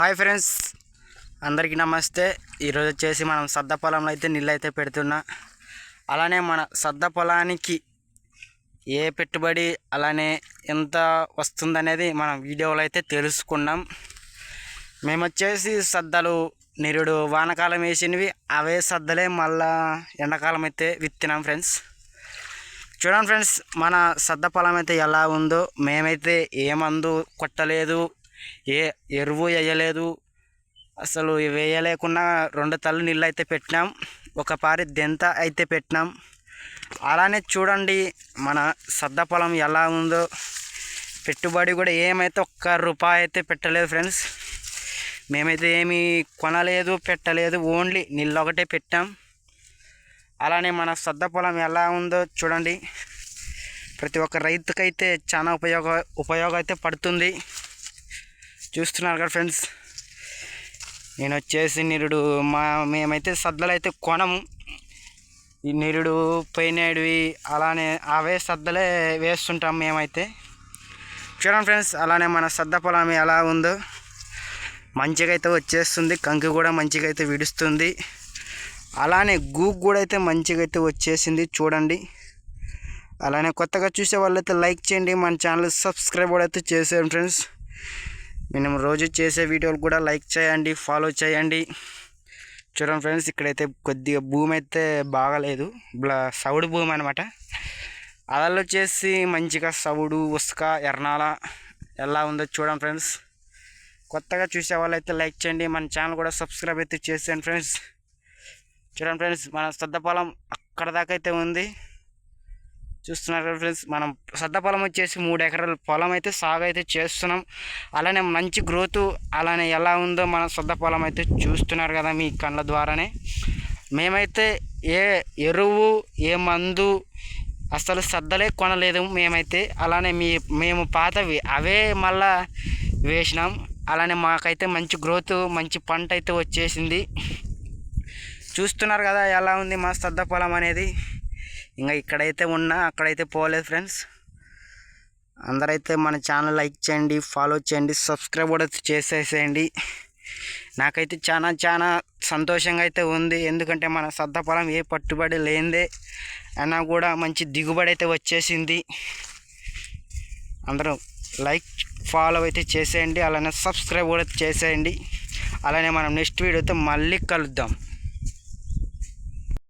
Hi friends. అందరికీ నమస్తే. ఈరోజు వచ్చేసి మనం సద్ద పొలంలో అయితే నీళ్ళు అయితే పెడుతున్నా. అలానే మన సద్ద పొలానికి ఏ పెట్టుబడి అలానే ఎంత వస్తుందనేది మనం వీడియోలో అయితే తెలుసుకున్నాం. మేము వచ్చేసి సద్దలు నిరుడు వానకాలం వేసినవి అవే సద్దలే మళ్ళా ఎండాకాలం అయితే విత్తినాం ఫ్రెండ్స్. చూడండి ఫ్రెండ్స్ మన సద్ద పొలం అయితే ఎలా ఉందో మేమైతే ఏ మందు కొట్టలేదు ఏ ఎరువు వేయలేదు. అసలు వేయలేకుండా రెండు తల్లు నీళ్ళు అయితే పెట్టినాం. ఒక పారి దెంత అయితే పెట్టినాం. అలానే చూడండి మన సద్ద పొలం ఎలా ఉందో. పెట్టుబడి కూడా ఏమైతే ఒక్క రూపాయి అయితే పెట్టలేదు ఫ్రెండ్స్. మేమైతే ఏమీ కొనలేదు పెట్టలేదు. ఓన్లీ నీళ్ళు ఒకటే పెట్టాం. అలానే మన సద్ద పొలం ఎలా ఉందో చూడండి. ప్రతి ఒక్క రైతుకైతే చాలా ఉపయోగ ఉపయోగం అయితే పడుతుంది. చూస్తున్నారు కదా ఫ్రెండ్స్. నేను వచ్చేసి నిరుడు మా మేమైతే సద్దలు అయితే కొనము. ఈ నిరుడు పోయినాడివి అలానే అవే సద్దలే వేస్తుంటాం మేమైతే. చూడండి ఫ్రెండ్స్ అలానే మన సద్ద పొలం ఎలా ఉందో. మంచిగా అయితే వచ్చేస్తుంది కంకి కూడా మంచిగా అయితే విడుస్తుంది. అలానే గూక్ కూడా అయితే మంచిగా అయితే వచ్చేసింది చూడండి. అలానే కొత్తగా చూసే వాళ్ళైతే లైక్ చేయండి మన ఛానల్ సబ్స్క్రైబ్ కూడా అయితే చేసాం ఫ్రెండ్స్. మేము రోజు చేసే వీడియోలు కూడా లైక్ చేయండి ఫాలో చేయండి. చూడండి ఫ్రెండ్స్ ఇక్కడైతే కొద్దిగా భూమి అయితే బాగలేదు. బ్లా సౌడు భూమి అనమాట అలా వచ్చేసి మంచిగా సౌడు ఉసుక ఎర్నాల ఎలా ఉందో చూడండి ఫ్రెండ్స్ కొత్తగా చూసే వాళ్ళైతే లైక్ చేయండి మన ఛానల్ కూడా సబ్స్క్రైబ్ అయితే చేసేయండి ఫ్రెండ్స్ చూడండి ఫ్రెండ్స్ మన సద్ద అక్కడ దాకా అయితే ఉంది. చూస్తున్నారు కదా ఫ్రెండ్స్ మనం సద్ద పొలం వచ్చేసి మూడు ఎకరాల పొలం అయితే సాగు అయితే చేస్తున్నాం. అలానే మంచి గ్రోత్ అలానే ఎలా ఉందో మన సద్ద పొలం అయితే చూస్తున్నారు కదా మీ కళ్ళ ద్వారానే. మేమైతే ఏ ఎరువు ఏ మందు అసలు సద్దలే కొనలేదు మేమైతే. అలానే మీ మేము పాతవి అవే మళ్ళా వేసినాం. అలానే మాకైతే మంచి గ్రోత్ మంచి పంట అయితే వచ్చేసింది. చూస్తున్నారు కదా ఎలా ఉంది మా సద్ద పొలం అనేది. ఇంకా ఇక్కడైతే ఉన్నా అక్కడైతే పోలేదు ఫ్రెండ్స్. అందరైతే మన ఛానల్ లైక్ చేయండి ఫాలో చేయండి సబ్స్క్రైబ్ కూడా చేసేసేయండి. నాకైతే చాలా చాలా సంతోషంగా అయితే ఉంది. ఎందుకంటే మన సద్ద పొలం ఏ పట్టుబడి లేనిదే అయినా కూడా మంచి దిగుబడి అయితే వచ్చేసింది. అందరూ లైక్ ఫాలో అయితే చేసేయండి. అలానే సబ్స్క్రైబ్ కూడా చేసేయండి. అలానే మనం నెక్స్ట్ వీడియోతో మళ్ళీ కలుద్దాం.